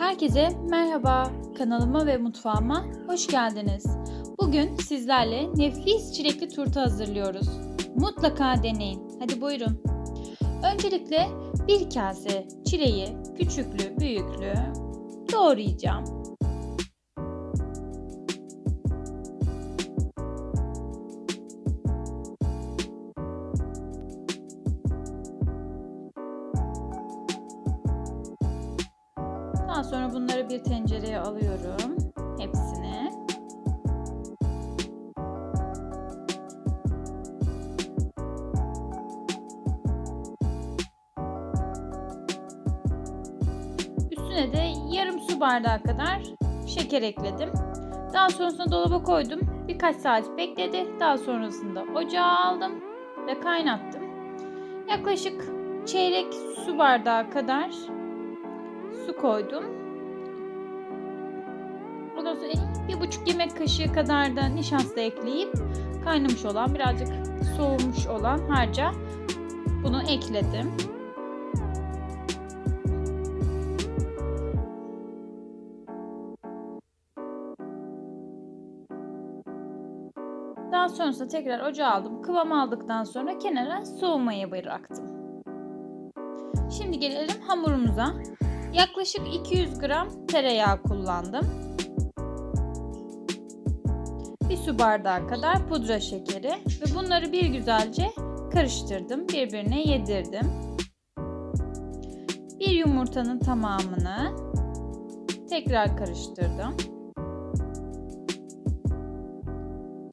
Herkese merhaba. Kanalıma ve mutfağıma hoş geldiniz. Bugün sizlerle nefis çilekli turta hazırlıyoruz. Mutlaka deneyin. Hadi buyurun. Öncelikle bir kase çileği küçüklü büyüklü doğrayacağım. Daha sonra bunları bir tencereye alıyorum. Hepsini. Üstüne de yarım su bardağı kadar şeker ekledim. Daha sonrasında dolaba koydum. Birkaç saat bekledi. Daha sonrasında ocağa aldım ve kaynattım. Yaklaşık çeyrek su bardağı kadar su koydum. Ondan sonra bir buçuk yemek kaşığı kadar da nişasta ekleyip kaynamış olan birazcık soğumuş olan harca bunu ekledim. Daha sonrasında tekrar ocağa aldım. Kıvam aldıktan sonra kenara soğumaya bıraktım. Şimdi gelelim hamurumuza. Yaklaşık 200 gram tereyağı kullandım. Bir su bardağı kadar pudra şekeri ve bunları bir güzelce karıştırdım. Birbirine yedirdim. Bir yumurtanın tamamını tekrar karıştırdım.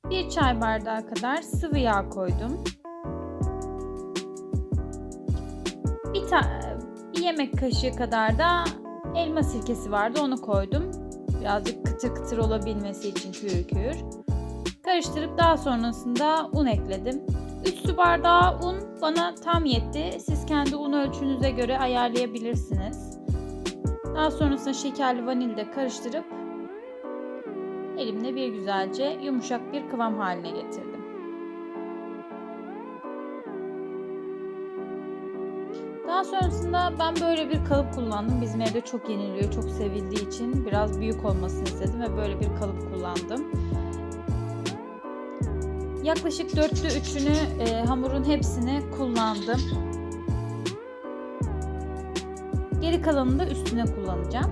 Bir çay bardağı kadar sıvı yağ koydum. Bir, ta- bir yemek kaşığı kadar da elma sirkesi vardı onu koydum. Birazcık kıtır kıtır olabilmesi için küür küür. Karıştırıp daha sonrasında un ekledim. 3 su bardağı un bana tam yetti. Siz kendi un ölçünüze göre ayarlayabilirsiniz. Daha sonrasında şekerli vanilya de karıştırıp elimle bir güzelce yumuşak bir kıvam haline getirdim. Daha sonrasında ben böyle bir kalıp kullandım. Bizim evde çok yeniliyor, çok sevildiği için biraz büyük olmasını istedim ve böyle bir kalıp kullandım. Yaklaşık dörtte üçünü e, hamurun hepsini kullandım. Geri kalanını da üstüne kullanacağım.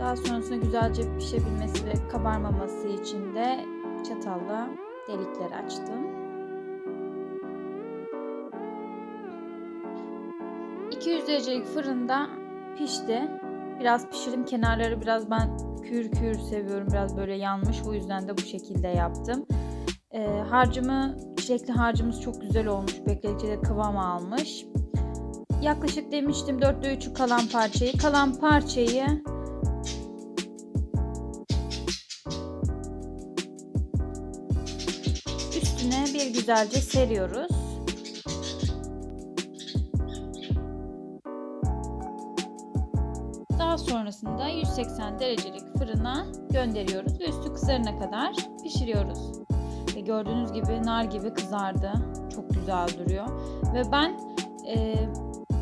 Daha sonrasında güzelce pişebilmesi ve kabarmaması için de çatalla delikler açtım. 200 derecelik fırında pişti. Biraz pişirdim. Kenarları biraz ben kür kür seviyorum. Biraz böyle yanmış. O yüzden de bu şekilde yaptım. Ee, harcımı, çilekli harcımız çok güzel olmuş. Bekledikçe kıvam almış. Yaklaşık demiştim 4'te 3'ü kalan parçayı. Kalan parçayı üstüne bir güzelce seriyoruz. Daha sonrasında 180 derecelik fırına gönderiyoruz ve üstü kızarana kadar pişiriyoruz. Ve gördüğünüz gibi nar gibi kızardı. Çok güzel duruyor. Ve ben e,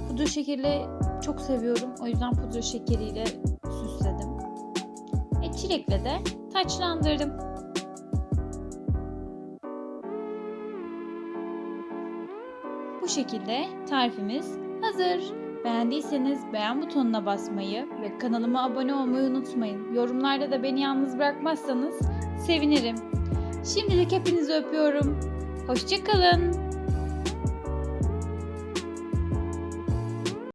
pudra şekeri çok seviyorum. O yüzden pudra şekeriyle süsledim. Ve çilekle de taçlandırdım. Bu şekilde tarifimiz hazır. Beğendiyseniz beğen butonuna basmayı ve kanalıma abone olmayı unutmayın. Yorumlarda da beni yalnız bırakmazsanız sevinirim. Şimdilik hepinizi öpüyorum. Hoşçakalın.